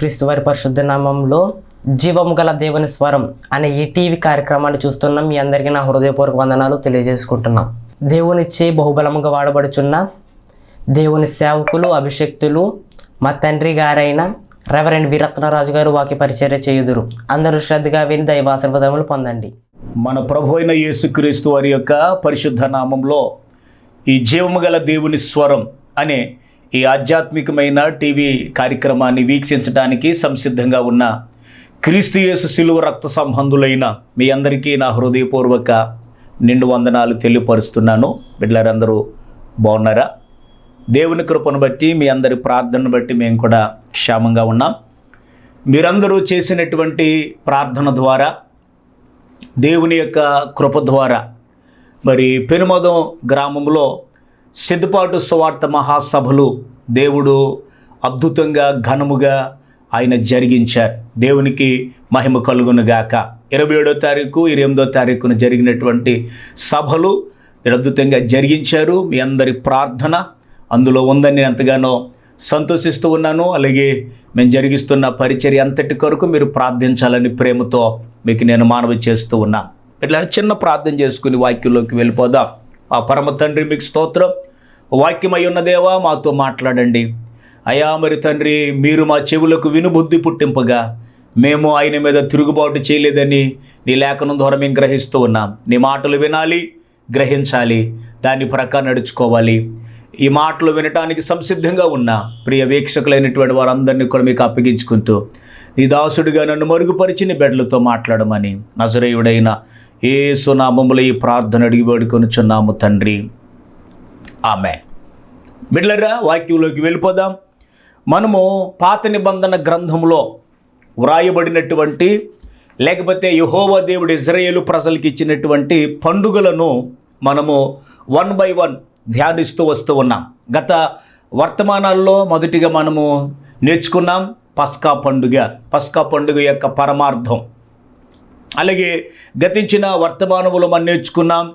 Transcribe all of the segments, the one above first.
యేసుక్రీస్తు వారి పరిశుద్ధ నామంలో జీవం గల దేవుని స్వరం అనే ఈ టీవీ కార్యక్రమాన్ని చూస్తున్నాం మీ అందరికీ నా హృదయపూర్వక వందనాలు తెలియజేసుకుంటున్నాం. దేవునిచ్చే బహుబలముగా వాడబడుచున్న దేవుని సేవకులు అభిషక్తులు మా తండ్రి గారైన రెవరెండ్ వీరత్నరాజు గారు వాకి పరిచర్య చేయుదురు. అందరూ శ్రద్ధగా విని దైవాశీర్వాదములు పొందండి. మన ప్రభు అయిన యేసుక్రీస్తు వారి యొక్క పరిశుద్ధ నామంలో ఈ జీవము గల దేవుని స్వరం అనే ఈ ఆధ్యాత్మికమైన టీవీ కార్యక్రమాన్ని వీక్షించడానికి సంసిద్ధంగా ఉన్న క్రీస్తుయేసు శిలువ రక్త సంబంధులైన మీ అందరికీ నా హృదయపూర్వక నిండు వందనాలు తెలియపరుస్తున్నాను. బిడ్డలందరూ బాగున్నారా? దేవుని కృపను బట్టి మీ అందరి ప్రార్థనను బట్టి మేము కూడా క్షేమంగా ఉన్నాం. మీరందరూ చేసినటువంటి ప్రార్థన ద్వారా దేవుని యొక్క కృప ద్వారా మరి పెనుమదం గ్రామంలో సిద్ధపాటు సువార్త మహాసభలు దేవుడు అద్భుతంగా ఘనముగా ఆయన జరిగించారు. దేవునికి మహిమ కలుగునుగాక ఇరవై ఏడో తారీఖు ఇరవై ఎనిమిదో తారీఖున జరిగినటువంటి సభలు అద్భుతంగా జరిగించారు. మీ అందరి ప్రార్థన అందులో ఉందని నేను ఎంతగానో సంతోషిస్తూ ఉన్నాను. అలాగే మేము జరిగిస్తున్న పరిచర్య అంతటి కొరకు మీరు ప్రార్థించాలని ప్రేమతో మీకు నేను మానవి చేస్తూ ఉన్నా ఇట్లా చిన్న ప్రార్థన చేసుకుని వాక్యంలోకి వెళ్ళిపోదాం. ఆ పరమ తండ్రి మీకు స్తోత్రం. వాక్యమై ఉన్న దేవా మాతో మాట్లాడండి. అయా మరి తండ్రి మీరు మా చెవులకు వినుబుద్ధి పుట్టింపగా మేము ఆయన మీద తిరుగుబాటు చేయలేదని నీ లేఖనం ద్వారా మేము గ్రహిస్తూ ఉన్నాం. నీ మాటలు వినాలి గ్రహించాలి దాని ప్రకారం నడుచుకోవాలి. ఈ మాటలు వినటానికి సంసిద్ధంగా ఉన్న ప్రియ వీక్షకులైనటువంటి వారందరినీ కూడా మీకు అప్పగించుకుంటూ నీ దాసుడిగా నన్ను మరుగుపరిచి నీ బిడ్డలతో మాట్లాడమని నజరేయుడైన ఏ సునామములు ఈ ప్రార్థన అడిగి వేడుకొనుచున్నాము తండ్రి. ఆమె బిడ్లరా వాక్యంలోకి వెళ్ళిపోదాం. మనము పాత నిబంధన గ్రంథంలో వ్రాయబడినటువంటి లేకపోతే యహోవా దేవుడు ఇజ్రాయేలు ప్రజలకు ఇచ్చినటువంటి పండుగలను మనము వన్ బై వన్ ధ్యానిస్తూ వస్తూ ఉన్నాం. గత వర్తమానాల్లో మొదటిగా మనము నేర్చుకున్నాం పస్కా పండుగ. పస్కా పండుగ యొక్క పరమార్థం. అలాగే గతించిన వర్తమానములు మనం నేర్చుకున్నాం.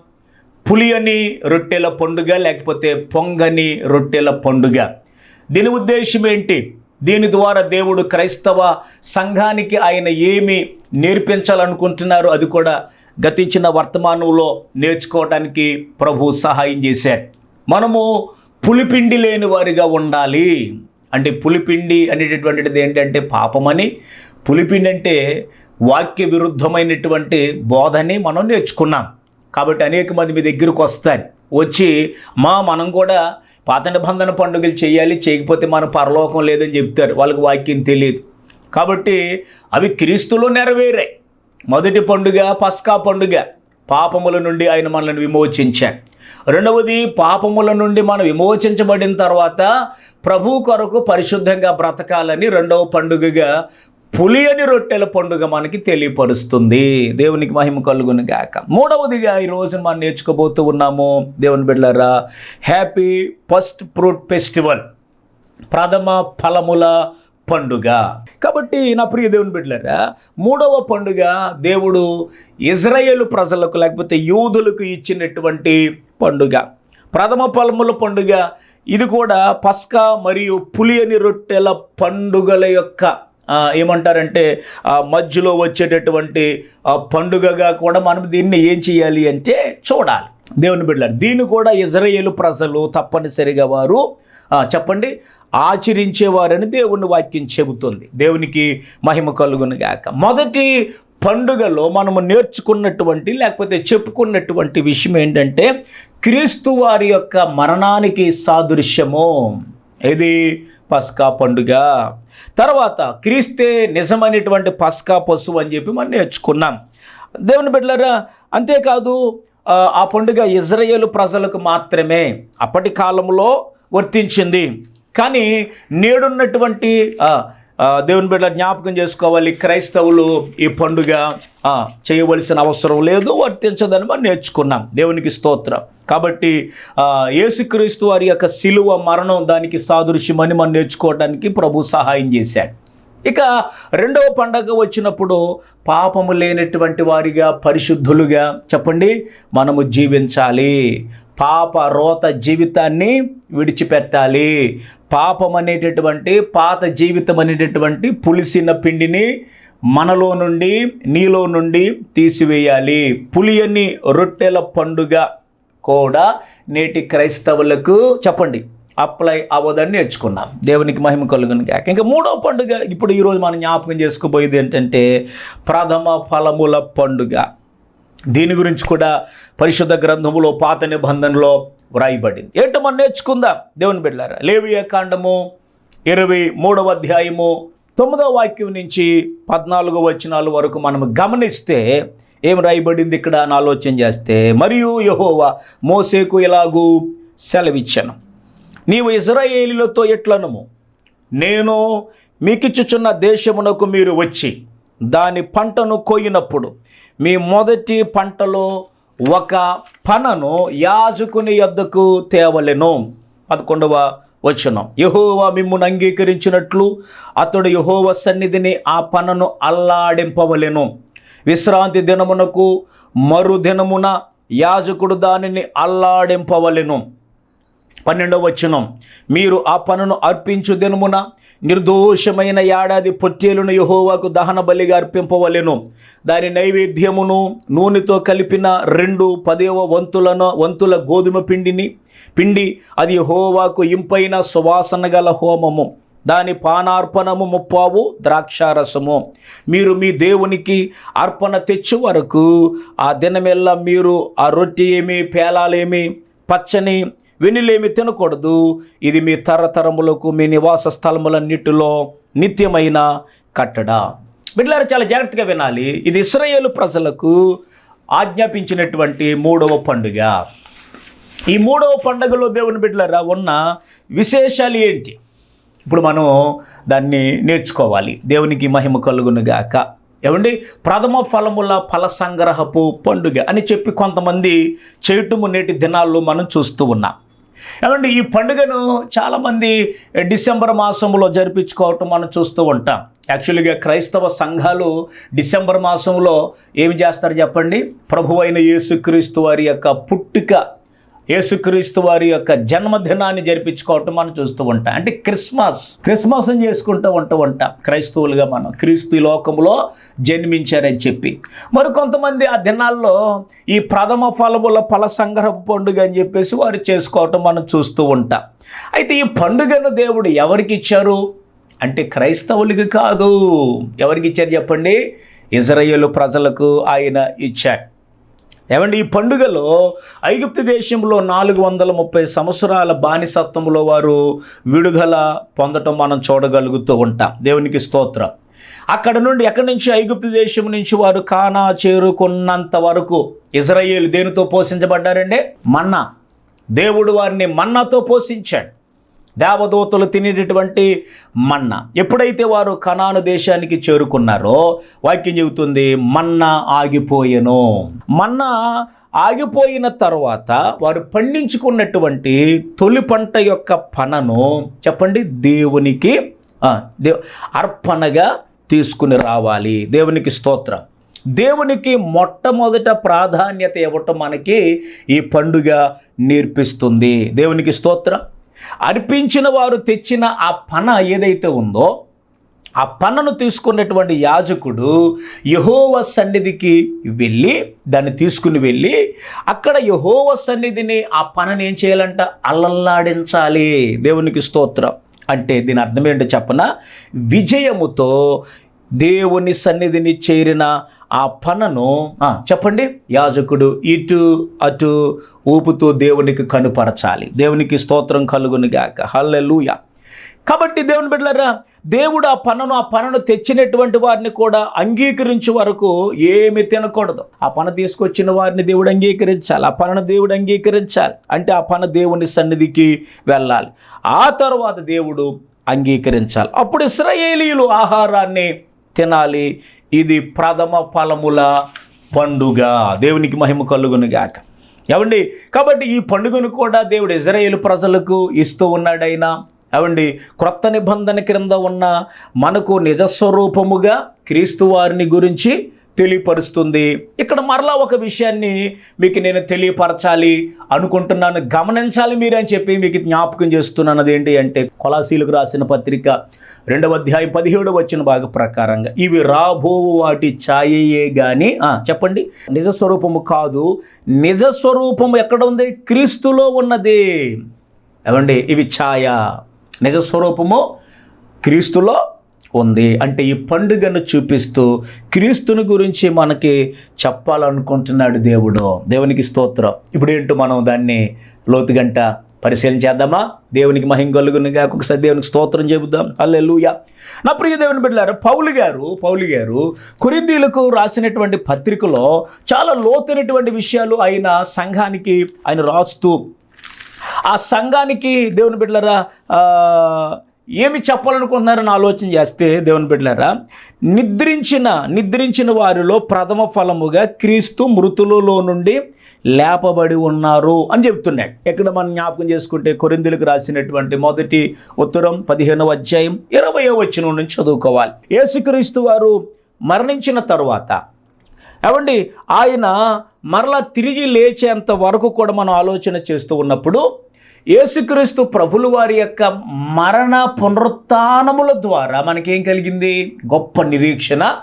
పులియని రొట్టెల పండుగ లేకపోతే పొంగని రొట్టెల పండుగ. దీని ఉద్దేశం ఏంటి? దీని ద్వారా దేవుడు క్రైస్తవ సంఘానికి ఆయన ఏమి నేర్పించాలనుకుంటున్నారో అది కూడా గతించిన వర్తమానంలో నేర్చుకోవడానికి ప్రభు సహాయం చేశారు మనము పులిపిండి లేని వారిగా ఉండాలి. అంటే పులిపిండి అనేటటువంటిది ఏంటంటే పాపమని. పులిపిండి అంటే వాక్య విరుద్ధమైనటువంటి బోధని మనం నేర్చుకున్నాం. కాబట్టి అనేక మంది మీ దగ్గరకు వస్తారు. వచ్చి మా మనం కూడా పాత నిబంధన పండుగలు చేయాలి చేయకపోతే మన పరలోకం లేదని చెప్తారు. వాళ్ళకి వాక్యం తెలియదు. కాబట్టి అవి క్రీస్తులో నెరవేరాయి. మొదటి పండుగ పస్కా పండుగ. పాపముల నుండి ఆయన మనల్ని విమోచించాడు. రెండవది పాపముల నుండి మనం విమోచించబడిన తర్వాత ప్రభు కొరకు పరిశుద్ధంగా బ్రతకాలని రెండవ పండుగగా పులియని రొట్టెల పండుగ మనకి తెలియపరుస్తుంది. దేవునికి మహిమ కలుగును గాక. మూడవదిగా ఈ రోజు మనం నేర్చుకోబోతూ ఉన్నాము. దేవుని బిడ్డలారా హ్యాపీ ఫస్ట్ ఫ్రూట్ ఫెస్టివల్ ప్రథమ ఫలముల పండుగ. కాబట్టి నా ప్రియ దేవుని బిడ్డలారా మూడవ పండుగ దేవుడు ఇజ్రాయేల్ ప్రజలకు లేకపోతే యూదులకు ఇచ్చినటువంటి పండుగ. ప్రథమ ఫలముల పండుగ ఇది కూడా పస్కా మరియు పులియని రొట్టెల పండుగల యొక్క ఏమంటారంటే ఆ మధ్యలో వచ్చేటటువంటి పండుగగా కూడా మనం దీన్ని ఏం చేయాలి అంటే చూడాలి. దేవుని బిడ్డలారు దీన్ని కూడా ఇజ్రాయేలు ప్రజలు తప్పనిసరిగా వారు చెప్పండి ఆచరించేవారని దేవుని వాక్యం చెబుతుంది. దేవునికి మహిమ కలుగును గాక. మొదటి పండుగలో మనము నేర్చుకున్నటువంటి లేకపోతే చెప్పుకున్నటువంటి విషయం ఏంటంటే క్రీస్తు వారి యొక్క మరణానికి సాదృశ్యము. ఇది పస్కా పండుగ. తర్వాత క్రీస్తే నిజమైనటువంటి పస్కా పశువు అని చెప్పి మనం నేర్చుకున్నాం. దేవుని బిడ్డలరా అంతేకాదు ఆ, పండుగ ఇజ్రాయేలు ప్రజలకు మాత్రమే అప్పటి కాలంలో వర్తించింది. కానీ నేడున్నటువంటి దేవుని బిడ్డ జ్ఞాపకం చేసుకోవాలి. క్రైస్తవులు ఈ పండుగ చేయవలసిన అవసరం లేదు వర్తించదని మనం నేర్చుకున్నాం. దేవునికి స్తోత్రం. కాబట్టి యేసుక్రీస్తు వారి యొక్క శిలువ మరణం దానికి సాదృశ్యమని మనం నేర్చుకోవడానికి ప్రభు సహాయం చేశాడు. ఇక రెండవ పండగ వచ్చినప్పుడు పాపము లేనటువంటి వారిగా పరిశుద్ధులుగా చెప్పండి మనము జీవించాలి. పాప రోత జీవితాన్ని విడిచిపెట్టాలి. పాపం అనేటటువంటి పాత జీవితం అనేటటువంటి పులిసిన పిండిని మనలో నుండి నీలో నుండి తీసివేయాలి. పులియని రొట్టెల పండుగ కూడా నేటి క్రైస్తవులకు చెప్పండి. అప్లై అవ్వదని నేర్చుకున్నాం. దేవునికి మహిమ కలుగును కాక ఇంకా మూడో పండుగ ఇప్పుడు ఈరోజు మనం జ్ఞాపకం చేసుకోబోయేది ఏంటంటే ప్రథమ ఫలముల పండుగ. దీని గురించి కూడా పరిశుద్ధ గ్రంథములో పాత నిబంధనలో వ్రాయబడింది. ఏంటో మనం నేర్చుకుందాం. దేవుని బిడ్డారా లేవియ కాండము ఇరవై మూడవ అధ్యాయము తొమ్మిదవ వాక్యం నుంచి పద్నాలుగో వచనాల వరకు మనం గమనిస్తే ఏం రాయబడింది ఇక్కడ అని ఆలోచన చేస్తే మరియు యహోవా మోసేకు ఇలాగూ సెలవిచ్చాను. నీవు ఇజ్రాయేలీలతో ఎట్లనము? నేను మీకిచ్చుచున్న దేశమునకు మీరు వచ్చి దాని పంటను కోయినప్పుడు మీ మొదటి పంటలో ఒక పనను యాజకుని యొద్దకు తేవలెను. పదకొండవ వచనం. యహోవా మిమ్మును అంగీకరించినట్లు అతడు యహోవ సన్నిధిని ఆ పనను అల్లాడింపవలెను. విశ్రాంతి దినమునకు మరు దినమున యాజకుడు దానిని అల్లాడింపవలెను. పన్నెండవ వచనం. మీరు ఆ పనును అర్పించు దినమున నిర్దోషమైన ఏడాది పొట్టేలును యహోవాకు దహన బలిగా అర్పింపవలెను. దాని నైవేద్యమును నూనెతో కలిపిన రెండు పదేవ వంతులను వంతుల గోధుమ పిండిని. పిండి అది యహోవాకు ఇంపైన సువాసన గల హోమము. దాని పానార్పణము ముప్పావు ద్రాక్షారసము. మీరు మీ దేవునికి అర్పణ తెచ్చు వరకు ఆ దినమెల్లా మీరు ఆ రొట్టె ఏమి పేలాలేమి పచ్చని వెన్నులేమి తినకూడదు. ఇది మీ తరతరములకు మీ నివాస స్థలములన్నిటిలో నిత్యమైన కట్టడ. బిడ్డలారు చాలా జాగ్రత్తగా వినాలి. ఇది ఇస్రాయేల్ ప్రజలకు ఆజ్ఞాపించినటువంటి మూడవ పండుగ. ఈ మూడవ పండుగలో దేవుని బిడ్డలారా ఉన్న విశేషాలు ఏంటి? ఇప్పుడు మనం దాన్ని నేర్చుకోవాలి. దేవునికి మహిమ కలుగునుగాక ఏమండి? ప్రథమ ఫలముల ఫల సంగ్రహపు పండుగ అని చెప్పి కొంతమంది చేయటము నేటి దినాల్లో మనం చూస్తూ ఉన్నాం. ఏమండి ఈ పండుగను చాలామంది డిసెంబర్ మాసంలో జరిపించుకోవటం మనం చూస్తూ ఉంటాం. యాక్చువల్గా క్రైస్తవ సంఘాలు డిసెంబర్ మాసంలో ఏమి చేస్తారు చెప్పండి? ప్రభు అయిన యేసుక్రీస్తు వారి యొక్క పుట్టుక యేసుక్రీస్తు వారి యొక్క జన్మదినాన్ని జరిపించుకోవటం మనం చూస్తూ ఉంటాం. అంటే క్రిస్మస్ క్రిస్మస్ అని చేసుకుంటూ ఉంటూ ఉంటాం. క్రైస్తవులుగా మనం క్రీస్తు లోకంలో జన్మించారని చెప్పి. మరి కొంతమంది ఆ దినాల్లో ఈ ప్రథమ ఫలముల ఫల సంగ్రహ పండుగ అని చెప్పేసి వారు చేసుకోవటం మనం చూస్తూ ఉంటాం. అయితే ఈ పండుగను దేవుడు ఎవరికి ఇచ్చారు? అంటే క్రైస్తవులకి కాదు. ఎవరికి ఇచ్చారు చెప్పండి? ఇజ్రాయేల్ ప్రజలకు ఆయన ఇచ్చారు ఏమండి ఈ పండుగలో ఐగుప్తు దేశంలో నాలుగు వందల ముప్పై సంవత్సరాల బానిసత్వంలో వారు విడుదల పొందటం మనం చూడగలుగుతూ ఉంటాం. దేవునికి స్తోత్రం. అక్కడ నుండి ఎక్కడి నుంచి? ఐగుప్తు దేశం నుంచి వారు కానా చేరుకున్నంత వరకు ఇజ్రాయేల్ దేనితో పోషించబడ్డారండి? మన్నా. దేవుడు వారిని మన్నాతో పోషించాడు. దేవదూతలు తినేటటువంటి మన్న. ఎప్పుడైతే వారు కనాను దేశానికి చేరుకున్నారో వాక్యం చెబుతుంది మన్న ఆగిపోయెను. మన్న ఆగిపోయిన తర్వాత వారు పండించుకున్నటువంటి తొలి పంట యొక్క పనను చెప్పండి దేవునికి ఆ, దేవ్ అర్పణగా తీసుకుని రావాలి. దేవునికి స్తోత్రం. దేవునికి మొట్టమొదట ప్రాధాన్యత ఇవ్వటం మనకి ఈ పండుగ నేర్పిస్తుంది. దేవునికి స్తోత్రం. అర్పించిన వారు తెచ్చిన ఆ పన ఏదైతే ఉందో ఆ పన్నను తీసుకున్నటువంటి యాజకుడు యహోవ సన్నిధికి వెళ్ళి దాన్ని తీసుకుని వెళ్ళి అక్కడ యహోవ సన్నిధిని ఆ పనని ఏం చేయాలంట? అల్లల్లాడించాలి. దేవునికి స్తోత్రం. అంటే దీని అర్థం ఏంటో చెప్పన? విజయముతో దేవుని సన్నిధిని చేరిన ఆ పనను చెప్పండి? యాజకుడు ఇటు అటు ఊపుతూ దేవునికి కనుపరచాలి. దేవునికి స్తోత్రం కలుగునుగాక హల్లెలూయ. కాబట్టి దేవుని బిడ్డలారా దేవుడు ఆ పనను ఆ పనను తెచ్చినటువంటి వారిని కూడా అంగీకరించే వరకు ఏమి తినకూడదు. ఆ పన తీసుకొచ్చిన వారిని దేవుడు అంగీకరించాలి. ఆ పనను దేవుడు అంగీకరించాలి. అంటే ఆ పన దేవుని సన్నిధికి వెళ్ళాలి. ఆ తర్వాత దేవుడు అంగీకరించాలి. అప్పుడు ఇస్రాయేలీలు ఆహారాన్ని తినాలి. ఇది ప్రథమ ఫలముల పండుగ. దేవునికి మహిమ కలుగునుగాక ఏమండి కాబట్టి ఈ పండుగను కూడా దేవుడు ఇజ్రాయేల్ ప్రజలకు ఇస్తూ ఉన్నాడైనా ఏమండి క్రొత్త నిబంధన క్రింద ఉన్న మనకు నిజస్వరూపముగా క్రీస్తు వారిని గురించి తెలియపరుస్తుంది. ఇక్కడ మరలా ఒక విషయాన్ని మీకు నేను తెలియపరచాలి అనుకుంటున్నాను. గమనించాలి మీరు అని చెప్పి మీకు జ్ఞాపకం చేస్తున్నాను అదేంటి అంటే కొలాసీలకు రాసిన పత్రిక రెండవ అధ్యాయం పదిహేడు వచ్చిన భాగ ప్రకారంగా ఇవి రాబో వాటి ఛాయయే కానీ చెప్పండి. నిజ స్వరూపము కాదు. నిజస్వరూపము ఎక్కడ ఉంది? క్రీస్తులో ఉన్నది. ఏమండి? ఇవి ఛాయ. నిజ స్వరూపము క్రీస్తులో ఉంది అంటే ఈ పండుగను చూపిస్తూ క్రీస్తుని గురించి మనకి చెప్పాలనుకుంటున్నాడు దేవుడు. దేవునికి స్తోత్రం. ఇప్పుడు ఏంటో మనం దాన్ని లోతుగంట పరిశీలన చేద్దామా? దేవునికి మహిం కలుగునిగా ఒకసారి దేవునికి స్తోత్రం చెబుదాం. అల్లెలుయ నా ప్రియ దేవుని బిడ్డలారు పౌలు గారు పౌలు గారు కురిందీలకు రాసినటువంటి పత్రికలో చాలా లోతైనటువంటి విషయాలు ఆయన సంఘానికి ఆయన రాస్తూ ఆ సంఘానికి దేవుని బిడ్డలరా ఏమి చెప్పాలనుకుంటున్నారని ఆలోచన చేస్తే దేవుని బిడ్డలారా నిద్రించిన నిద్రించిన వారిలో ప్రథమ ఫలముగా క్రీస్తు మృతులలో నుండి లేపబడి ఉన్నారు అని చెప్తున్నాడు ఎక్కడ మనం జ్ఞాపకం చేసుకుంటే కొరిందులకు రాసినటువంటి మొదటి ఉత్తరం పదిహేనవ అధ్యాయం ఇరవయో వచ్చిన నుంచి చదువుకోవాలి. యేసుక్రీస్తు వారు మరణించిన తరువాత ఏమండి ఆయన మరలా తిరిగి లేచేంత వరకు కూడా మనం ఆలోచన చేస్తూ ఉన్నప్పుడు యేసుక్రీస్తు ప్రభులు వారి యొక్క మరణ పునరుత్నముల ద్వారా మనకేం కలిగింది? గొప్ప నిరీక్షణ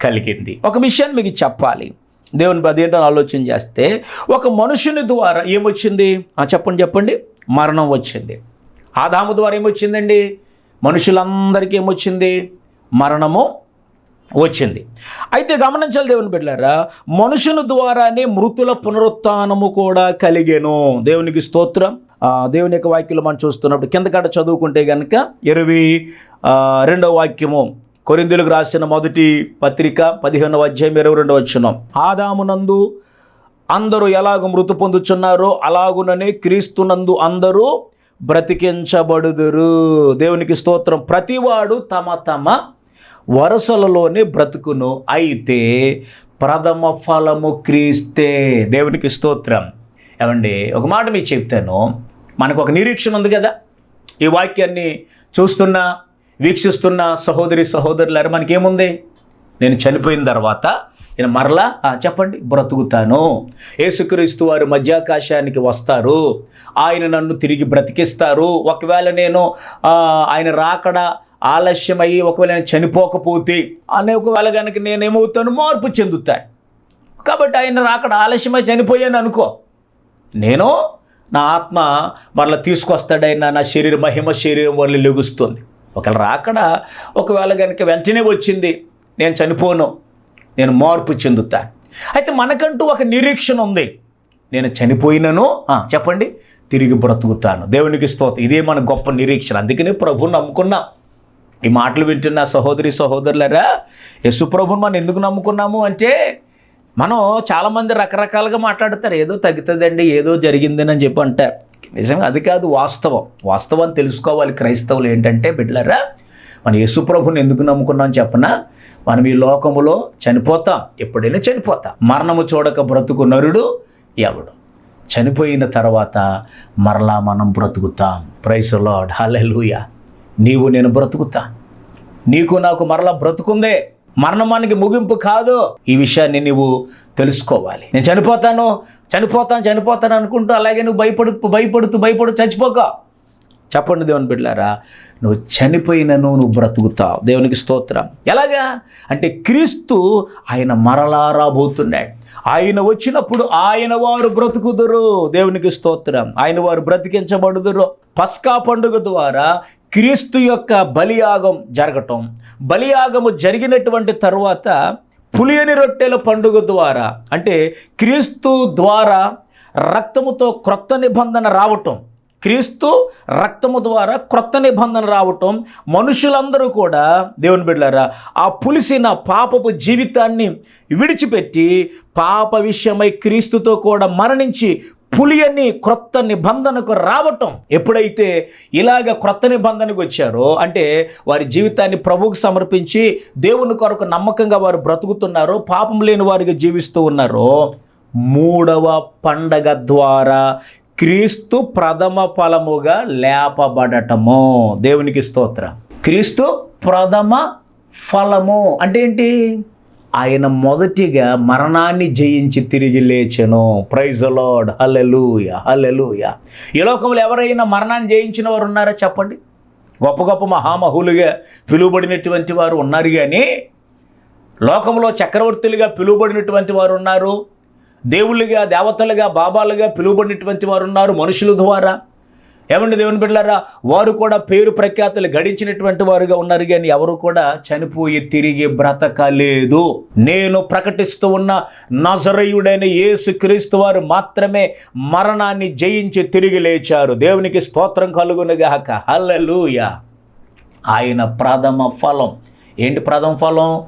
కలిగింది. ఒక విషయాన్ని మీకు చెప్పాలి. దేవుని అదేంటో ఆలోచన చేస్తే ఒక మనుషుని ద్వారా ఏమొచ్చింది? చెప్పండి చెప్పండి. మరణం వచ్చింది. ఆదాము ద్వారా ఏమొచ్చిందండి? మనుషులందరికీ ఏమొచ్చింది? మరణము వచ్చింది. అయితే గమనించాలి దేవుని బిడ్డారా మనుషుని ద్వారానే మృతుల పునరుత్నము కూడా కలిగేను. దేవునికి స్తోత్రం. దేవుని యొక్క వాక్యంలో మనం చూస్తున్నప్పుడు కిందకాడ చదువుకుంటే కనుక ఇరవై రెండవ వాక్యము కొరిందులకు రాసిన మొదటి పత్రిక పదిహేనవ అధ్యాయం ఇరవై రెండవ వచ్చిన ఆదామునందు అందరూ ఎలాగ మృతి పొందుచున్నారో అలాగుననే క్రీస్తునందు అందరూ బ్రతికించబడుదురు. దేవునికి స్తోత్రం. ప్రతివాడు తమ తమ వరుసలలోనే బ్రతుకును. అయితే ప్రథమ ఫలము క్రీస్తే. దేవునికి స్తోత్రం. ఏమండి? ఒక మాట మీకు చెప్తాను. మనకు ఒక నిరీక్షణ ఉంది కదా. ఈ వాక్యాన్ని చూస్తున్న వీక్షిస్తున్న సహోదరి సహోదరులారు మనకేముంది? నేను చనిపోయిన తర్వాత నేను మరలా చెప్పండి బ్రతుకుతాను. యేసుక్రీస్తు వారు మధ్యాకాశానికి వస్తారు. ఆయన నన్ను తిరిగి బ్రతికిస్తారు. ఒకవేళ నేను ఆయన రాకడ ఆలస్యమయ్యి ఒకవేళ నేను చనిపోకపోతే అనే ఒకవేళ కనుక నేనేమవుతాను మార్పు చెందుతాను. కాబట్టి ఆయన రాకడ ఆలస్యమై చనిపోయాను అనుకో నేను నా ఆత్మ మరలా తీసుకొస్తాడైనా నా శరీర మహిమ శరీరం వల్ల లెగుస్తుంది. ఒకవేళ రాకడ ఒకవేళ కనుక వెంటనే వచ్చింది నేను చనిపోను నేను మార్పు చెందుతాను అయితే మనకంటూ ఒక నిరీక్షణ ఉంది. నేను చనిపోయినను చెప్పండి తిరిగి బ్రతుకుతాను. దేవునికి స్తోత ఇదే మన గొప్ప నిరీక్షణ. అందుకనే ప్రభుని నమ్ముకున్నాం. ఈ మాటలు వింటున్న సహోదరి సహోదరులరా యశు ప్రభుని మనం ఎందుకు నమ్ముకున్నాము అంటే మనం చాలామంది రకరకాలుగా మాట్లాడతారు. ఏదో తగ్గుతుందండి ఏదో జరిగిందని అని చెప్పి అంటారు. నిజంగా అది కాదు వాస్తవం. వాస్తవం తెలుసుకోవాలి క్రైస్తవులు ఏంటంటే బిడ్డలరా మన యేసుప్రభుని ఎందుకు నమ్ముకున్నాం చెప్పనా? మనం ఈ లోకములో చనిపోతాం. ఎప్పుడైనా చనిపోతాం. మరణము చూడక బ్రతుకు నరుడు ఎవడు? చనిపోయిన తర్వాత మరలా మనం బ్రతుకుతాం. Praise Lord hallelujah. నీవు నేను బ్రతుకుతా. నీకు నాకు మరలా బ్రతుకుందే. మరణమానికి ముగింపు కాదు. ఈ విషయాన్ని నువ్వు తెలుసుకోవాలి. నేను చనిపోతాను చనిపోతాను చనిపోతాను అనుకుంటూ అలాగే నువ్వు భయపడు భయపడుతూ భయపడుతూ చచ్చిపోక. చెప్పండి దేవుని బిడ్డలారా నువ్వు చనిపోయినను నువ్వు బ్రతుకుతావు. దేవునికి స్తోత్రం. ఎలాగా? అంటే క్రీస్తు ఆయన మరలా రాబోతున్నాడు. ఆయన వచ్చినప్పుడు ఆయన వారు బ్రతుకుదురు. దేవునికి స్తోత్రం. ఆయన వారు బ్రతికించబడుదురు. పస్కా పండుగ ద్వారా క్రీస్తు యొక్క బలియాగం జరగటం బలియాగము జరిగినటువంటి తర్వాత పులియని రొట్టెల పండుగ ద్వారా అంటే క్రీస్తు ద్వారా రక్తముతో క్రొత్త నిబంధన రావటం క్రీస్తు రక్తము ద్వారా క్రొత్త నిబంధన రావటం మనుషులందరూ కూడా దేవుని బిడ్డారా ఆ పులిసిన పాపపు జీవితాన్ని విడిచిపెట్టి పాప విషయమై క్రీస్తుతో కూడా మరణించి పులియని క్రొత్త నిబంధనకు రావటం ఎప్పుడైతే ఇలాగ క్రొత్త నిబంధనకు వచ్చారో అంటే వారి జీవితాన్ని ప్రభువుకు సమర్పించి దేవుని కొరకు నమ్మకంగా వారు బ్రతుకుతున్నారో పాపం లేని వారిగా జీవిస్తూ ఉన్నారో మూడవ పండగ ద్వారా క్రీస్తు ప్రథమ ఫలముగా లేపబడటము. దేవునికి స్తోత్రం. క్రీస్తు ప్రథమ ఫలము అంటే ఏంటి? ఆయన మొదటిగా మరణాన్ని జయించి తిరిగి లేచెను. ప్రైజ్ లార్డ్ హలెలూయ హలెలూయ ఈ లోకంలో ఎవరైనా మరణాన్ని జయించిన వారు ఉన్నారా చెప్పండి? గొప్ప గొప్ప మహామహులుగా పిలువబడినటువంటి వారు ఉన్నారు కానీ లోకంలో చక్రవర్తులుగా పిలువబడినటువంటి వారు ఉన్నారు. దేవుళ్ళుగా దేవతలుగా బాబాలుగా పిలువబడినటువంటి వారు ఉన్నారు మనుషుల ద్వారా. ఏమండి దేవుని బిడ్డలారా? వారు కూడా పేరు ప్రఖ్యాతులు గడించినటువంటి వారుగా ఉన్నారు కానీ ఎవరు కూడా చనిపోయి తిరిగి బ్రతకలేదు. నేను ప్రకటిస్తూ ఉన్న నజరయుడైన యేసు క్రీస్తు వారు మాత్రమే మరణాన్ని జయించి తిరిగి లేచారు. దేవునికి స్తోత్రం కలుగునుగాక. హల్లెలూయా. ఆయన ప్రథమ ఫలం. ఏంటి ప్రథమ ఫలం?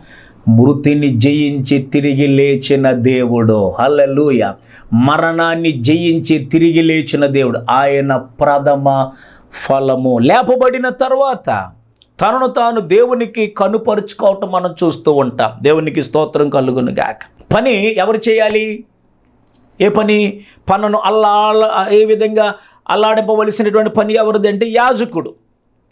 మృతిని జయించి తిరిగి లేచిన దేవుడు. హలలుయ మరణాన్ని జయించి తిరిగి లేచిన దేవుడు. ఆయన ప్రథమ ఫలము. లేపబడిన తర్వాత తనను తాను దేవునికి కనుపరుచుకోవటం మనం చూస్తూ ఉంటాం. దేవునికి స్తోత్రం కలుగును గాక. పని ఎవరు చేయాలి? ఏ పని? పనును అల్లా ఏ విధంగా అల్లాడింపవలసినటువంటి పని ఎవరిది అంటే యాజకుడు.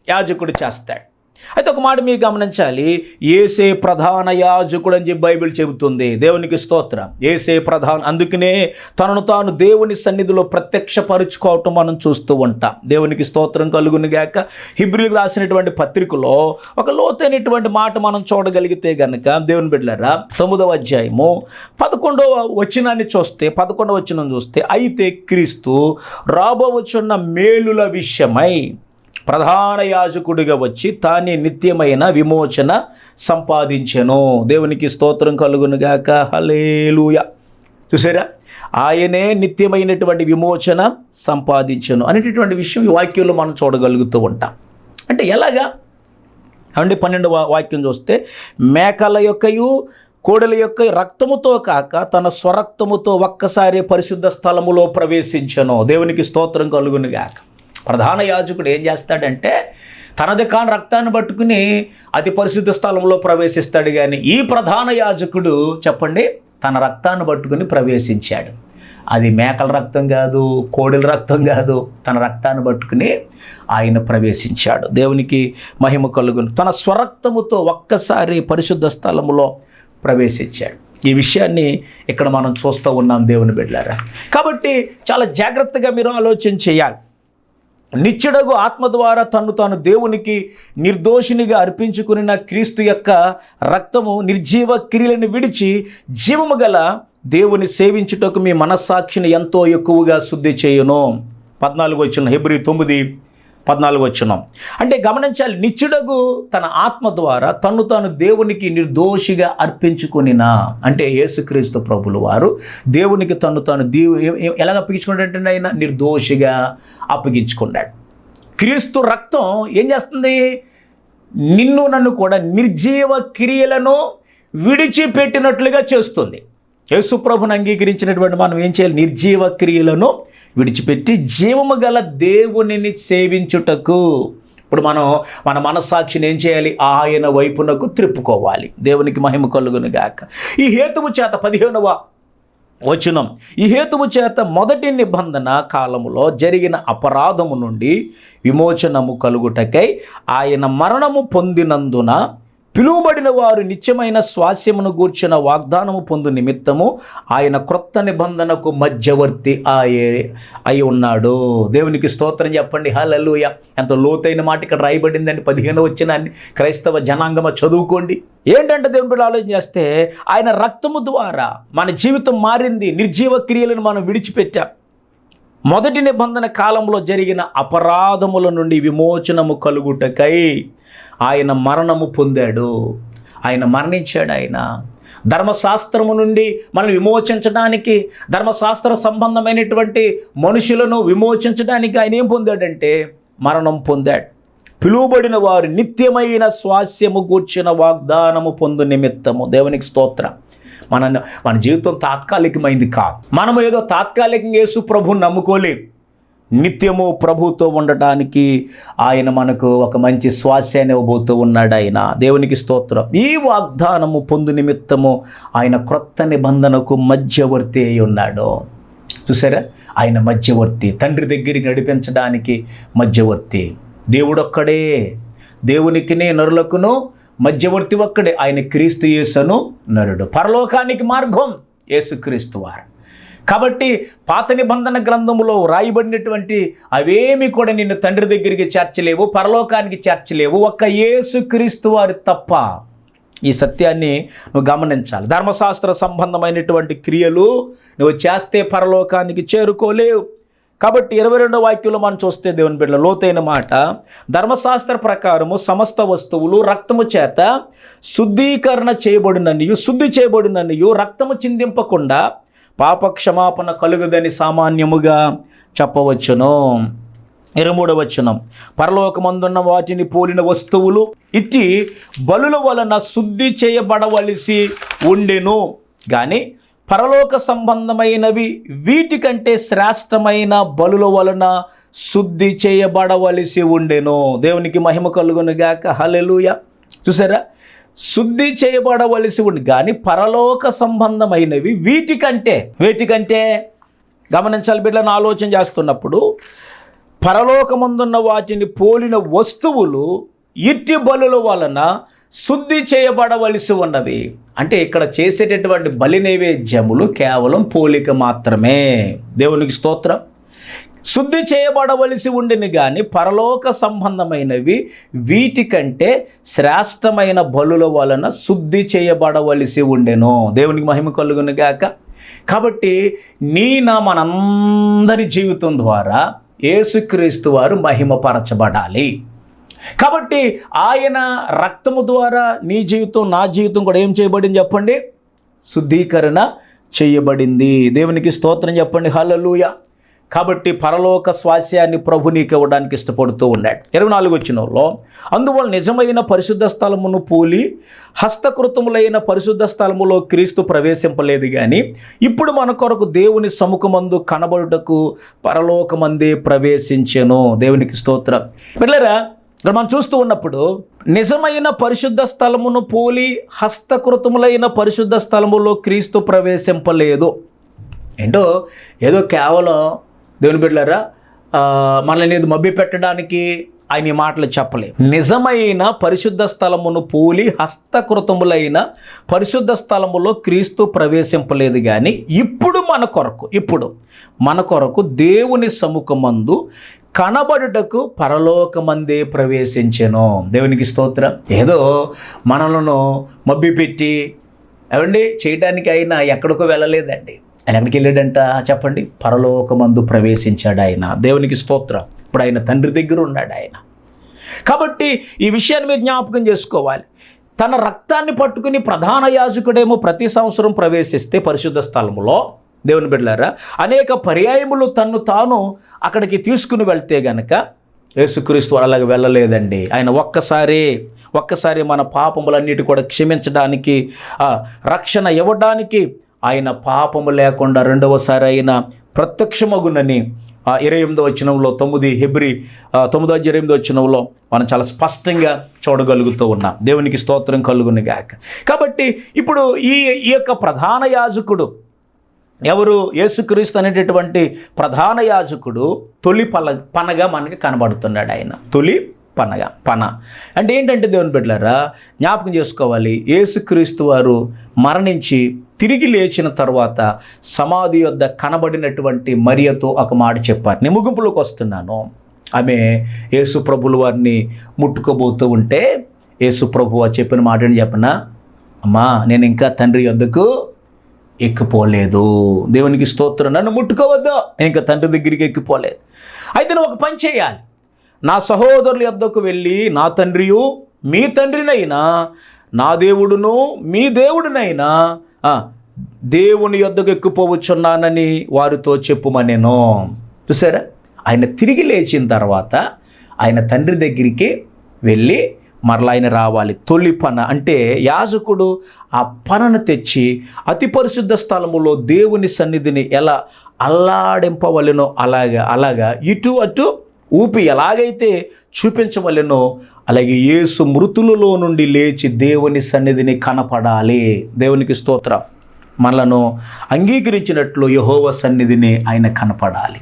యాజకుడు చేస్తాడు. అయితే ఒక మాట మీరు గమనించాలి. ఏసే ప్రధాన యాజకుడు అని చెప్పి బైబిల్ చెబుతుంది. దేవునికి స్తోత్రం. ఏసే ప్రధాన అందుకనే తనను తాను దేవుని సన్నిధిలో ప్రత్యక్షపరుచుకోవటం మనం చూస్తూ ఉంటాం. దేవునికి స్తోత్రం కలుగును గాక. హిబ్రిలకు రాసినటువంటి పత్రికలో ఒక లోతైనటువంటి మాట మనం చూడగలిగితే గనక దేవుని బిడ్డలారా తొమ్మిదవ అధ్యాయము పదకొండవ వచనాన్ని చూస్తే పదకొండవ వచనం చూస్తే అయితే క్రీస్తు రాబోవచ్చున్న మేలుల విషయమై ప్రధాన యాజకుడిగా వచ్చి తానే నిత్యమైన విమోచన సంపాదించెను. దేవునికి స్తోత్రం కలుగునుగాక హలేలుయ చూసారా? ఆయనే నిత్యమైనటువంటి విమోచన సంపాదించను అనేటటువంటి విషయం ఈ వాక్యంలో మనం చూడగలుగుతూ ఉంటాం. అంటే ఎలాగా? అండి పన్నెండు వాక్యం చూస్తే మేకల యొక్కయు కోడల యొక్క రక్తముతో కాక తన స్వరక్తముతో ఒక్కసారి పరిశుద్ధ స్థలములో ప్రవేశించను. దేవునికి స్తోత్రం కలుగునుగాక ప్రధాన యాజకుడు ఏం చేస్తాడంటే తనది కాని రక్తాన్ని పట్టుకుని అతి పరిశుద్ధ స్థలంలో ప్రవేశిస్తాడు కానీ ఈ ప్రధాన యాజకుడు చెప్పండి తన రక్తాన్ని పట్టుకుని ప్రవేశించాడు. అది మేకల రక్తం కాదు కోడెల రక్తం కాదు తన రక్తాన్ని పట్టుకుని ఆయన ప్రవేశించాడు. దేవునికి మహిమ కలుగును. తన స్వరక్తముతో ఒక్కసారి పరిశుద్ధ స్థలములో ప్రవేశించాడు. ఈ విషయాన్ని ఇక్కడ మనం చూస్తూ ఉన్నాం దేవుని బిడ్డారా. కాబట్టి చాలా జాగ్రత్తగా మీరు ఆలోచన చేయాలి. నిత్యుడగు ఆత్మ ద్వారా తను తాను దేవునికి నిర్దోషినిగా అర్పించుకున్న క్రీస్తు యొక్క రక్తము నిర్జీవ క్రియలను విడిచి జీవము గల దేవుని సేవించుటకు మీ మనస్సాక్షిని ఎంతో ఎక్కువగా శుద్ధి చేయను. పద్నాలుగు వచ్చిన హెబ్రి తొమ్మిది పద్నాలుగు వచ్చిన అంటే గమనించాలి నిత్యుడగు తన ఆత్మ ద్వారా తను తాను దేవునికి నిర్దోషిగా అర్పించుకునినా. అంటే యేసుక్రీస్తు ప్రభులు వారు దేవునికి తను తాను దేవు ఎలాగ అప్పగించుకున్నాడంటే ఆయన? నిర్దోషిగా అప్పగించుకున్నాడు. క్రీస్తు రక్తం ఏం చేస్తుంది? నిన్ను నన్ను కూడా నిర్జీవ క్రియలను విడిచిపెట్టినట్లుగా చేస్తుంది. యేసుప్రభుని అంగీకరించినటువంటి మనం ఏం చేయాలి? నిర్జీవ క్రియలను విడిచిపెట్టి జీవము గల దేవునిని సేవించుటకు. ఇప్పుడు మనం మన మనస్సాక్షిని ఏం చేయాలి? ఆయన వైపునకు త్రిప్పుకోవాలి. దేవునికి మహిమ కలుగును గాక. ఈ హేతువు చేత పదిహేనవ వచనం. ఈ హేతువు చేత మొదటి నిబంధన కాలములో జరిగిన అపరాధము నుండి విమోచనము కలుగుటకై ఆయన మరణము పొందినందున పిలువబడిన వారు నిత్యమైన స్వాస్యమును గూర్చిన వాగ్దానము పొందు నిమిత్తము ఆయన క్రొత్త నిబంధనకు మధ్యవర్తి ఆయే అయి ఉన్నాడు. దేవునికి స్తోత్రం చెప్పండి. హలలుయ ఎంత లోతైన మాట ఇక్కడ రాయబడిందని పదిహేను వచ్చినాన్ని క్రైస్తవ జనాంగమ చదువుకోండి. ఏంటంటే దేవుని బిడ్డ ఆలోచన చేస్తే ఆయన రక్తము ద్వారా మన జీవితం మారింది నిర్జీవ క్రియలను మనం విడిచిపెట్టాం. మొదటి నిబంధన కాలంలో జరిగిన అపరాధముల నుండి విమోచనము కలుగుటకై ఆయన మరణము పొందాడు. ఆయన మరణించాడు ఆయన. ధర్మశాస్త్రము నుండి మనం విమోచించడానికి ధర్మశాస్త్ర సంబంధమైనటువంటి మనుషులను విమోచించడానికి ఆయన ఏం పొందాడంటే మరణం పొందాడు. పిలువబడిన వారు నిత్యమైన స్వాస్యము గూర్చిన వాగ్దానము పొందు నిమిత్తము. దేవునికి స్తోత్రం. మన మన జీవితం తాత్కాలికమైంది కాదు. మనం ఏదో తాత్కాలికంగా యేసు ప్రభుని నమ్ముకోలేం. నిత్యము ప్రభుతో ఉండటానికి ఆయన మనకు ఒక మంచి శ్వాసాన్ని ఇవ్వబోతూ ఉన్నాడు ఆయన. దేవునికి స్తోత్రం. ఈ వాగ్దానము పొందు నిమిత్తము ఆయన క్రొత్త నిబంధనకు మధ్యవర్తి అయి ఉన్నాడు. చూసారా? ఆయన మధ్యవర్తి. తండ్రి దగ్గరికి నడిపించడానికి మధ్యవర్తి. దేవుడొక్కడే. దేవునికినే నరులకును మధ్యవర్తి ఒక్కడే ఆయన క్రీస్తు యేసను నరుడు. పరలోకానికి మార్గం యేసుక్రీస్తు వారు. కాబట్టి పాత నిబంధన గ్రంథంలో వ్రాయబడినటువంటి అవేమి కూడా నిన్ను తండ్రి దగ్గరికి చేర్చలేవు పరలోకానికి చేర్చలేవు ఒక్క యేసుక్రీస్తు వారు తప్ప. ఈ సత్యాన్ని నువ్వు గమనించాలి. ధర్మశాస్త్ర సంబంధమైనటువంటి క్రియలు నువ్వు చేస్తే పరలోకానికి చేరుకోలేవు. కాబట్టి ఇరవై రెండో వాక్యంలో మనం చూస్తే దేవుని బిడ్డ లోతైన మాట. ధర్మశాస్త్ర ప్రకారము సమస్త వస్తువులు రక్తము చేత శుద్ధీకరణ చేయబడిననియు శుద్ధి చేయబడిననియు రక్తము చిందింపకుండా పాప క్షమాపణ కలుగుదని సామాన్యముగా చెప్పవచ్చును. ఇరవై వచనం. పరలోకమందున్న వాటిని పోలిన వస్తువులు ఇట్టి బలుల వలన శుద్ధి చేయబడవలసి ఉండెను. కానీ పరలోక సంబంధమైనవి వీటికంటే శ్రేష్టమైన బలుల వలన శుద్ధి చేయబడవలసి ఉండెను. దేవునికి మహిమ కలుగునుగాక హలెలుయ చూసారా? శుద్ధి చేయబడవలసి ఉంది కానీ పరలోక సంబంధమైనవి వీటికంటే వీటికంటే గమనించాలి బిడ్డలను ఆలోచన చేస్తున్నప్పుడు పరలోకమందున్న వాటిని పోలిన వస్తువులు ఇట్టి బలుల వలన శుద్ధి చేయబడవలసి ఉన్నవి. అంటే ఇక్కడ చేసేటటువంటి బలి నైవేద్యములు కేవలం పోలిక మాత్రమే. దేవునికి స్తోత్రం. శుద్ధి చేయబడవలసి ఉండిని కానీ పరలోక సంబంధమైనవి వీటికంటే శ్రేష్టమైన బలుల వలన శుద్ధి చేయబడవలసి ఉండెను. దేవునికి మహిమ కలుగును గాక. కాబట్టి నీ నా మనందరి జీవితం ద్వారా యేసుక్రీస్తు వారు మహిమపరచబడాలి. కాబట్టి ఆయన రక్తము ద్వారా నీ జీవితం నా జీవితం కూడా ఏం చేయబడింది చెప్పండి? శుద్ధీకరణ చేయబడింది. దేవునికి స్తోత్రం చెప్పండి. హలలుయ కాబట్టి పరలోక స్వాస్యాన్ని ప్రభు నీకు ఇవ్వడానికి ఇష్టపడుతూ ఉన్నాడు. ఇరవై నాలుగు వచ్చినలో అందువల్ల నిజమైన పరిశుద్ధ స్థలమును పూలి హస్తకృతములైన పరిశుద్ధ స్థలములో క్రీస్తు ప్రవేశింపలేదు కానీ ఇప్పుడు మన కొరకు దేవుని సముఖమందు కనబడుటకు పరలోకమందే ప్రవేశించెను. దేవునికి స్తోత్రం. పిల్లరా ఇక్కడ మనం చూస్తూ ఉన్నప్పుడు నిజమైన పరిశుద్ధ స్థలమును పోలి హస్తకృతములైన పరిశుద్ధ స్థలములో క్రీస్తు ప్రవేశింపలేదు. ఏంటో? ఏదో కేవలం దేవుని బిడ్డలారా మనల్ని ఇది మబ్బి పెట్టడానికి ఆయన ఈ మాటలు చెప్పలేదు. నిజమైన పరిశుద్ధ స్థలమును పోలి హస్తకృతములైన పరిశుద్ధ స్థలములో క్రీస్తు ప్రవేశింపలేదు కానీ ఇప్పుడు మన కొరకు ఇప్పుడు మన కొరకు దేవుని సముఖమందు కనబడుటకు పరలోకమందే ప్రవేశించెను. దేవునికి స్తోత్రం. ఏదో మనలను మభ్యపెట్టి ఏమండి? చేయడానికి అయినా ఎక్కడికో వెళ్ళలేదండి. ఆయన ఎక్కడికి వెళ్ళాడంట? చెప్పండి. పరలోకమందు ప్రవేశించాడు ఆయన. దేవునికి స్తోత్రం. ఇప్పుడు ఆయన తండ్రి దగ్గర ఉన్నాడు ఆయన. కాబట్టి ఈ విషయాన్ని మీరు జ్ఞాపకం చేసుకోవాలి. తన రక్తాన్ని పట్టుకుని ప్రధాన యాజకుడేమో ప్రతి సంవత్సరం ప్రవేశిస్తే పరిశుద్ధ స్థలములో దేవుని బిడ్డలారా అనేక పర్యాయములు తన్ను తాను అక్కడికి తీసుకుని వెళ్తే గనక యేసుక్రీస్తు అలాగ వెళ్ళలేదండి. ఆయన ఒక్కసారి ఒక్కసారి మన పాపములన్నిటి కూడా క్షమించడానికి రక్షణ ఇవ్వడానికి ఆయన పాపము లేకుండా రెండవసారి ఆయన ప్రత్యక్షమగునని ఇరవై ఎనిమిదో వచ్చినంలో తొమ్మిది హెబ్రి తొమ్మిదో ఇరవై ఎనిమిదో వచ్చినంలో మనం చాలా స్పష్టంగా చూడగలుగుతూ ఉన్నాం. దేవునికి స్తోత్రం కలుగునిగాక కాబట్టి ఇప్పుడు ఈ ఈ యొక్క ప్రధాన యాజకుడు ఎవరు? యేసుక్రీస్తు అనేటటువంటి ప్రధాన యాజకుడు తొలి పల పనగా మనకి కనబడుతున్నాడు ఆయన. తొలి పనగా పన. అంటే ఏంటంటే దేవుని బిడ్డలారా జ్ఞాపకం చేసుకోవాలి. యేసుక్రీస్తు వారు మరణించి తిరిగి లేచిన తర్వాత సమాధి యొద్ద కనబడినటువంటి మరియతో ఒక మాట చెప్పారు. నేను ముగింపులోకి వస్తున్నాను. ఆమె యేసు ప్రభులు వారిని ముట్టుకోబోతూ ఉంటే యేసు ప్రభు చెప్పిన మాట అని చెప్పిన? అమ్మా నేను ఇంకా తండ్రి యొద్దకు ఎక్కిపోలేదు. దేవునికి స్తోత్రం. నన్ను ముట్టుకోవద్దు. ఇంకా తండ్రి దగ్గరికి ఎక్కిపోలేదు. అయితే నువ్వు ఒక పని చేయాలి. నా సహోదరుల యొద్దకు వెళ్ళి నా తండ్రియు మీ తండ్రినైనా నా దేవుడును మీ దేవుడినైనా దేవుని యొద్దకు ఎక్కిపోవచ్చున్నానని వారితో చెప్పుమనేను. చూసారా? ఆయన తిరిగి లేచిన తర్వాత ఆయన తండ్రి దగ్గరికి వెళ్ళి మరలా ఆయన రావాలి. తొలి పన అంటే యాజకుడు ఆ పనను తెచ్చి అతి పరిశుద్ధ స్థలములో దేవుని సన్నిధిని ఎలా అల్లాడింపవలెనో అలాగా అలాగా ఇటు అటు ఊపి ఎలాగైతే చూపించవలెనో అలాగే యేసు మృతులలో నుండి లేచి దేవుని సన్నిధిని కనపడాలి. దేవునికి స్తోత్రం. మనలను అంగీకరించినట్లు యహోవ సన్నిధిని ఆయన కనపడాలి.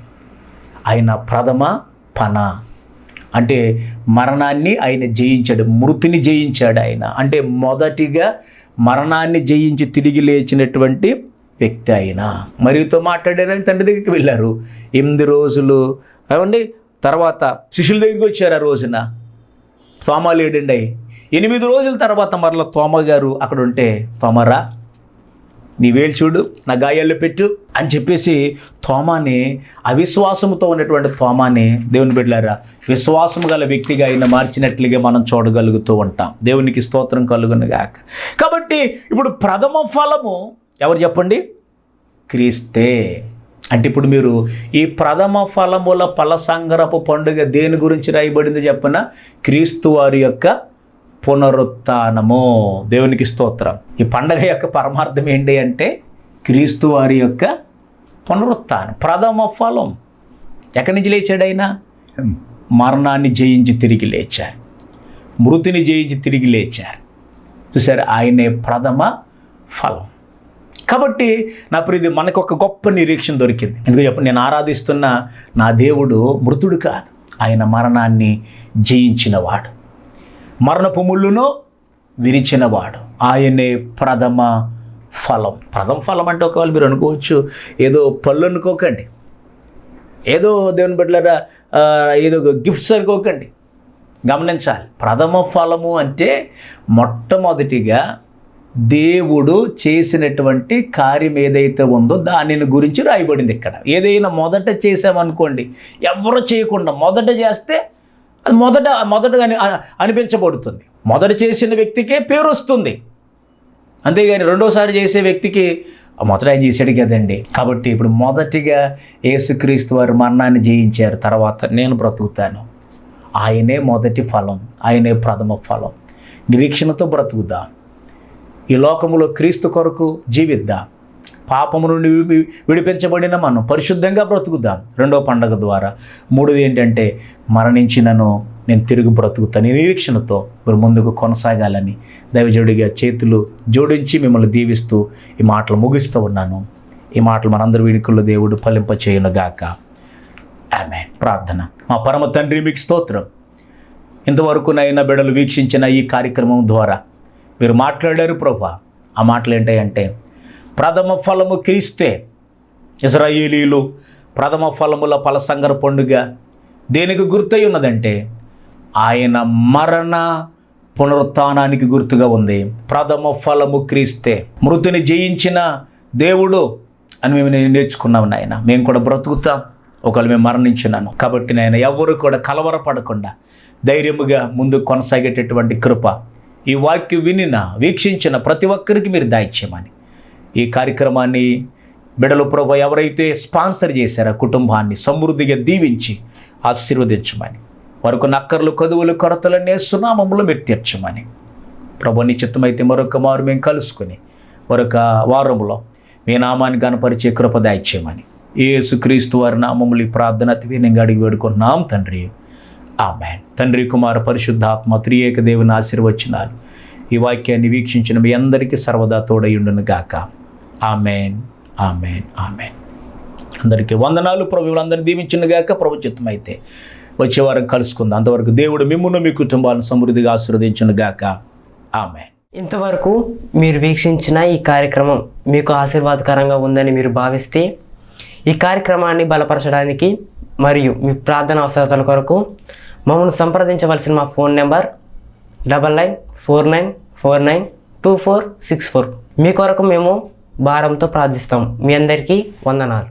ఆయన ప్రథమ పన. అంటే మరణాన్ని ఆయన జయించాడు మృతిని జయించాడు ఆయన. అంటే మొదటిగా మరణాన్ని జయించి తిరిగి లేచినటువంటి వ్యక్తి ఆయన. మరియుతో మాట్లాడారని తండ్రి దగ్గరికి వెళ్ళారు. ఎనిమిది రోజులు అవండి తర్వాత శిష్యుల దగ్గరికి వచ్చారు ఆ రోజున. తోమ లేడండి ఎనిమిది రోజుల తర్వాత మరలా తోమ గారు అక్కడ ఉంటే తోమరా? నీ వేలు చూడు నా గాయాల్లో పెట్టు అని చెప్పేసి తోమాని అవిశ్వాసంతో ఉన్నటువంటి తోమాని దేవుని బిడ్డలారా విశ్వాసం గల వ్యక్తిగా ఆయన మార్చినట్లుగా మనం చూడగలుగుతూ ఉంటాం. దేవునికి స్తోత్రం కలుగునుగాక కాబట్టి ఇప్పుడు ప్రథమ ఫలము ఎవరు చెప్పండి? క్రీస్తే. అంటే ఇప్పుడు మీరు ఈ ప్రథమ ఫలముల పల సంగరపు పండుగ దేని గురించి రాయబడింది చెప్పిన? క్రీస్తు వారి యొక్క పునరుత్నము. దేవునికి స్తోత్రం. ఈ పండగ యొక్క పరమార్థం ఏంటి అంటే క్రీస్తు వారి యొక్క పునరుత్నం ప్రథమ ఫలం. ఎక్కడి నుంచి లేచాడైనా మరణాన్ని జయించి తిరిగి లేచారు. మృతిని జయించి తిరిగి లేచారు. చూసారు ఆయనే ప్రథమ ఫలం. కాబట్టి నా ప్రతి మనకు ఒక గొప్ప నిరీక్షణ దొరికింది. ఎందుకు చెప్పండి నేను ఆరాధిస్తున్న నా దేవుడు మృతుడు కాదు. ఆయన మరణాన్ని జయించినవాడు. మరణపు ముళ్ళును విరిచినవాడు. ఆయనే ప్రథమ ఫలం. ప్రథమ ఫలం అంటే ఒకవేళ మీరు అనుకోవచ్చు ఏదో పళ్ళు అనుకోకండి. ఏదో దేవుని బిడ్డలారా ఏదో గిఫ్ట్స్ అనుకోకండి. గమనించాలి. ప్రథమ ఫలము అంటే మొట్టమొదటిగా దేవుడు చేసినటువంటి కార్యం ఏదైతే ఉందో దానిని గురించి రాయబడింది ఇక్కడ. ఏదైనా మొదట చేసామనుకోండి ఎవరు చేయకుండా మొదట చేస్తే అది మొదట మొదటగా అని అనిపించబడుతుంది. మొదట చేసిన వ్యక్తికే పేరు వస్తుంది. అంతేగాని రెండోసారి చేసే వ్యక్తికి మొదట ఆయన చేశాడు కదండి. కాబట్టి ఇప్పుడు మొదటిగా యేసుక్రీస్తు వారు మరణాన్ని జయించారు. తర్వాత నేను బ్రతుకుతాను. ఆయనే మొదటి ఫలం. ఆయనే ప్రథమ ఫలం. నిరీక్షణతో బ్రతుకుదాం. ఈ లోకములో క్రీస్తు కొరకు జీవిద్దాం. పాపము నుండి విడిపించబడిన మనం పరిశుద్ధంగా బ్రతుకుదాం. రెండో పండగ ద్వారా. మూడోది ఏంటంటే మరణించినను నేను తిరిగి బ్రతుకుతాను. ఈ నిరీక్షణతో మీరు ముందుకు కొనసాగాలని దైవజోడిగా చేతులు జోడించి మిమ్మల్ని దీవిస్తూ ఈ మాటలు ముగిస్తూ ఉన్నాను. ఈ మాటలు మనందరి వీడికల్లో దేవుడు ఫలింప గాక. ఆమె ప్రార్థన. మా పరమ తండ్రి మీకు స్తోత్రం. ఇంతవరకు నైనా బిడలు వీక్షించిన ఈ కార్యక్రమం ద్వారా మీరు మాట్లాడారు ప్రభా. ఆ మాటలు ఏంటంటే ప్రథమ ఫలము క్రీస్తే. ఇజ్రాయేలీలు ప్రథమ ఫలముల ఫలసంగర పండుగ. దేనికి గుర్తయి ఉన్నదంటే ఆయన మరణ పునరుత్థానానికి గుర్తుగా ఉంది. ప్రథమ ఫలము క్రీస్తే. మృతిని జయించిన దేవుడు అని మేము నేను నేర్చుకున్నాం నాయన. మేము కూడా బ్రతుకుతాం. ఒకవేళ మేము మరణించినాను. కాబట్టి నాయన ఎవరు కూడా కలవరపడకుండా ధైర్యముగా ముందు కొనసాగేటటువంటి కృప ఈ వాక్యం వినిన వీక్షించిన ప్రతి ఒక్కరికి మీరు దాయిచ్యమని ఈ కార్యక్రమాన్ని బిడలు ప్రభు ఎవరైతే స్పాన్సర్ చేశారో కుటుంబాన్ని సమృద్ధిగా దీవించి ఆశీర్వదించమని. వరకు నక్కర్లు కదువులు కొరతలనే సునామంలో మీరు తీర్చమని. ప్రభు నిశ్చితమైతే మరొక మారు మేము కలుసుకొని మరొక వారంలో మీ నామాన్ని కనపరిచే కృప దాయిచ్చేయమని. ఏసుక్రీస్తు వారి నామములు ఈ ప్రార్థన అతి అడిగి వేడుకున్నాం తండ్రి. ఆమె తండ్రి కుమార పరిశుద్ధాత్మ త్రియేక దేవుని ఆశీర్వచనాలు. ఈ వాక్యాన్ని వీక్షించిన మీ అందరికీ సర్వదా తోడయుండును గాక ఆమెన్ ఆమెన్ ఆమెన్. అందరికీ వందనాలు ప్రభువులందరినీ దీవించినగాక గాక అయితే చిత్తమైతే వచ్చే వారం కలుసుకుందాం. అంతవరకు దేవుడు మిమ్మల్ని మీ కుటుంబాలను సమృద్ధిగా ఆశీర్వదించును గాక. ఆమె ఇంతవరకు మీరు వీక్షించిన ఈ కార్యక్రమం మీకు ఆశీర్వాదకరంగా ఉందని మీరు భావిస్తే ఈ కార్యక్రమాన్ని బలపరచడానికి మరియు మీ ప్రార్థన అవసరతల కొరకు మమ్మల్ని సంప్రదించవలసిన మా phone number double nine four nine four nine two four six four. మీ కొరకు మేము భారంతో ప్రార్థిస్తాం. మీ అందరికీ వందనాలు.